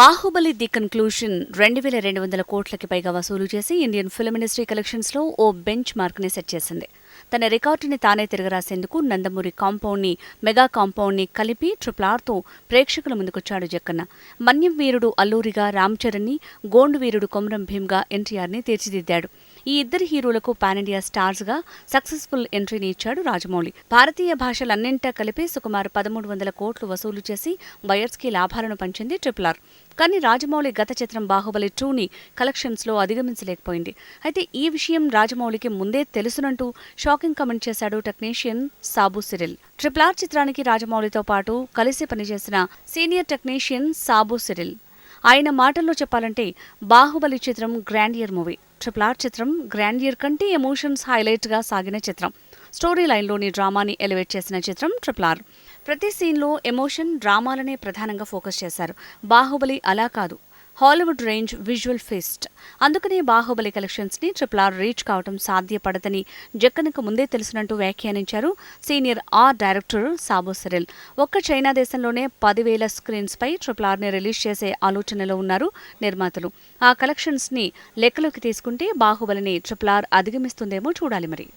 Baahubali the conclusion రెండు వేల రెండు వందల కోట్లకి పైగా వసూలు చేసి ఇండియన్ ఫిల్మ్ ఇండస్ట్రీ కలెక్షన్స్లో ఓ బెంచ్ మార్క్ని సెట్ చేసింది. తన రికార్డుని తానే తిరగరాసేందుకు నందమూరి కాంపౌండ్ని మెగా కాంపౌండ్ని కలిపి ట్రిపుల్ ఆర్తో ప్రేక్షకుల ముందుకొచ్చాడు జక్కన్న. మన్యం వీరుడు అల్లూరిగా రామ్ చరణ్ని గోండు వీరుడు కొమరం భీమ్గా ఎన్టీఆర్ని తీర్చిదిద్దాడు. ఈ ఇద్దరు హీరోలకు పాన్ ఇండియా స్టార్స్గా సక్సెస్ఫుల్ ఎంట్రీని ఇచ్చాడు రాజమౌళి. భారతీయ భాషలన్నింటా కలిపి సుమారు పదమూడు వందల కోట్లు వసూలు చేసి బయర్స్కి లాభాలను పంచింది ట్రిపుల్ ఆర్. కానీ రాజమౌళి గత చిత్రం బాహుబలి టూని కలెక్షన్స్లో అధిగమించలేకపోయింది. అయితే ఈ విషయం రాజమౌళికి ముందే తెలుసునంటూ షాకింగ్ కమెంట్ చేశాడు technician Sabu Cyril. Triple R చిత్రానికి రాజమౌళితో పాటు కలిసి పనిచేసిన సీనియర్ టెక్నీషియన్ సాబు సిరిల్. ఆయన మాటల్లో చెప్పాలంటే బాహుబలి చిత్రం గ్రాండియర్ మూవీ. ట్రిపుల్ ఆర్ చిత్రం గ్రాండియర్ కంటే ఎమోషన్స్ హైలైట్గా సాగిన చిత్రం. స్టోరీ లైన్లోని డ్రామాని ఎలివేట్ చేసిన చిత్రం ట్రిపుల్ ఆర్ ప్రతి సీన్లో ఎమోషన్ డ్రామాలనే ప్రధానంగా ఫోకస్ చేశారు. బాహుబలి అలా కాదు. Hollywood range visual fest. అందుకనే బాహుబలి కలెక్షన్స్ని ట్రిపుల్ ఆర్ రీచ్ కావడం సాధ్యపడదని జక్కనకు ముందే తెలిసినట్టు వ్యాఖ్యానించారు senior art director Sabu Cyril. ఒక్క చైనా దేశంలోనే పదివేల స్క్రీన్స్ పై ట్రిపుల్ ఆర్ని రిలీజ్ చేసే ఆలోచనలో ఉన్నారు నిర్మాతలు. ఆ కలెక్షన్స్ని లెక్కలోకి తీసుకుంటే బాహుబలిని ట్రిపుల్ ఆర్ అధిగమిస్తుందేమో చూడాలి మరి.